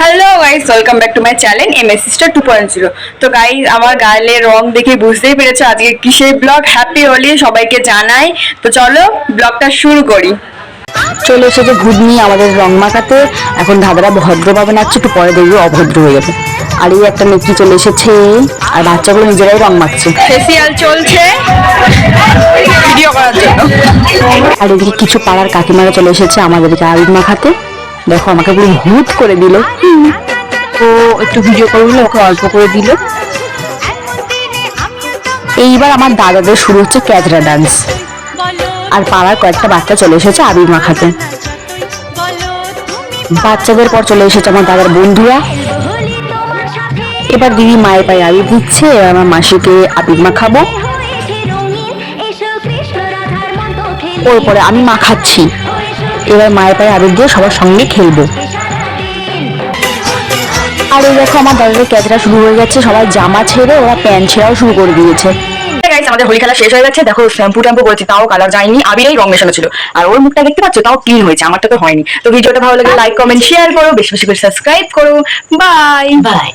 Hello guys welcome back to my channel M S sister two point zero তো guys আমার গালের রং দেখে বুঝতেই পেরেছ আজকে কিসের ব্লগ? হ্যাপি হোলি সবাইকে জানাই। তো চলো ব্লগটা শুরু করি। চলে এসেছে ঘুগনি আমাদের রং মাখাতে। এখন দাদারা ভদ্রভাবে নাচছে একটু পরে দেখবে অভদ্র হয়ে যাবে। আর এই একটা নেত্রী চলে এসেছে আর বাচ্চাগুলো নিজেরাই রং মাখছে। ফেসিয়াল চলছে। ভিডিও করার জন্য। আর এদিকে কিছু পাড়ার কাকিমারা চলে এসেছে আমাদেরকে আবির মাখাতে। দেখো, আমাকে পুরো ভূত করে দিল। ও একটু ভিডিও করে দিল ওকে অল্প করে দিল। এইবার আমার দাদাদের শুরু হচ্ছে ক্যাজরা ডান্স আর পাড়ার কয়েকটা বাচ্চা চলে এসেছে আবির মাখাতে। বাচ্চাদের পর চলে এসেছে আমার দাদার বন্ধুরা। এবার দিদি মায়ের পায়ে আবির দিচ্ছে, এবার আমার মাসিকে আবির মাখাবো। ওর পরে আমি মাখাচ্ছি। এবার মায়ের পায়ে আবির দিয়ে সবার সঙ্গে খেলব। আর এই দেখো আমার দাদাদের ক্যাচরা শুরু হয়ে যাচ্ছে সবাই জামা ছেড়ে ওরা প্যান্ট ছেঁড়াও শুরু করে দিয়েছে। আমাদের হোলি খেলা শেষ হয়ে গেছে দেখো শ্যাম্পু ট্যাম্পু করেছি তাও কালার যায়নি আবিরেই রং মেশানো ছিল। আর ওর মুখটা দেখতে পাচ্ছ তাও ক্লিন হয়েছে আমারটা তো হয়নি। তো ভিডিওটা ভালো লাগে লাইক কমেন্ট শেয়ার করো বেশি বেশি করে সাবস্ক্রাইব করো। Bye bye